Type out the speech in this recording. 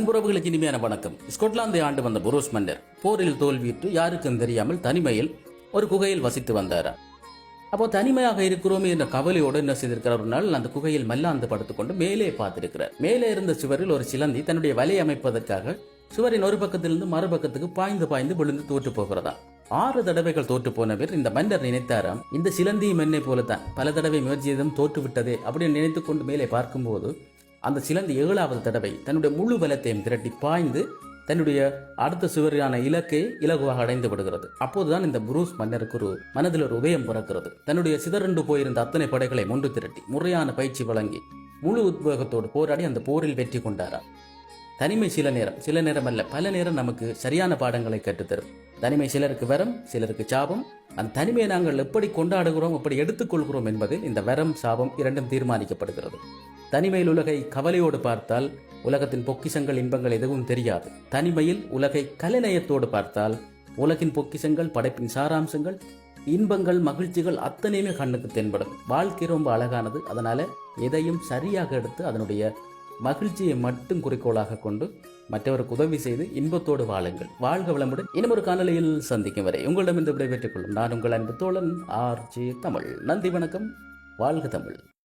அன்புறவுகளுக்கு இனிமையான வணக்கம். ஸ்கொட்லாந்தை ஆண்டு வந்த புரூஸ் மன்னர் போரில் தோல்வியிட்டு யாருக்கும் தெரியாமல் தனிமையில் ஒரு குகையில் வசித்து வந்தார். அப்போ தனிமையாக இருக்கிறோமே என்ற கவலையோடு என்ன செய்திருக்கிறார் ஒரு நாள் அந்த குகையில் மல்லாந்து படுத்துக்கொண்டு மேலே பார்த்திருக்கிறார். மேலே இருந்த சுவரில் ஒரு சிலந்தி தன்னுடைய வலை அமைப்பதற்காக சுவரின் ஒரு பக்கத்திலிருந்து மறுபக்கத்துக்கு பாய்ந்து பாய்ந்து விழுந்து தோற்று போகிறதா? ஆறு தடவைகள் தோற்று போனவர் இந்த மன்னர் நினைத்தாராம் இந்த சிலந்தியும் என்னை போலத்தான். பல தடவை முயற்சியதும் தோற்று விட்டதே அப்படின்னு நினைத்துக் கொண்டு மேலே பார்க்கும்போது அந்த சிலந்தி ஏழாவது தடவை தன்னுடைய முழு பலத்தையும் திரட்டி பாய்ந்து தன்னுடைய அடுத்த சுவரான இலக்கை இலகுவாக அடைந்து விடுகிறது அப்போதுதான் இந்த புரூஸ் மன்னருக்கு ஒரு மனதில் ஒரு உதயம் பிறக்கிறது. தன்னுடைய சிதறண்டு போயிருந்த அத்தனை படைகளை ஒன்று திரட்டி முறையான பயிற்சி வழங்கி முழு உத்வேகத்தோடு போராடி அந்த போரில் வெற்றி கொண்டாராம் தனிமை சில நேரம் சில நேரம் அல்ல பல நேரம் நமக்கு சரியான பாடங்களை கற்றுத்தரும். தனிமை சிலருக்கு வரம் சிலருக்கு சாபம். அந்த தனிமையை நாங்கள் எப்படி கொண்டாடுகிறோம் எப்படி எடுத்துக்கொள்கிறோம் என்பதில் இந்த வரம் சாபம் இரண்டும் தீர்மானிக்கப்படுகிறது. தனிமையில் உலகை கவலையோடு பார்த்தால் உலகத்தின் பொக்கிஷங்கள் இன்பங்கள் எதுவும் தெரியாது. தனிமையில் உலகை கலைநயத்தோடு பார்த்தால் உலகின் பொக்கிஷங்கள் படைப்பின் சாராம்சங்கள் இன்பங்கள் மகிழ்ச்சிகள் அத்தனையுமே கண்ணுக்கு தென்படும். வாழ்க்கை ரொம்ப அழகானது. அதனால எதையும் சரியாக எடுத்து அதனுடைய மகிழ்ச்சியை மட்டும் குறிக்கோளாக கொண்டு மற்றவருக்கு உதவி செய்து இன்பத்தோடு வாழுங்கள். வாழ்க வளமுடன். இன்னும் காணொலியில் சந்திக்கும் வரை உங்களிடம் இந்த விடைபெற்றுக் கொள்ளும் நான் உங்கள் அன்பு தோழன் ஆர் ஜே தமிழ். நன்றி வணக்கம். வாழ்க தமிழ்.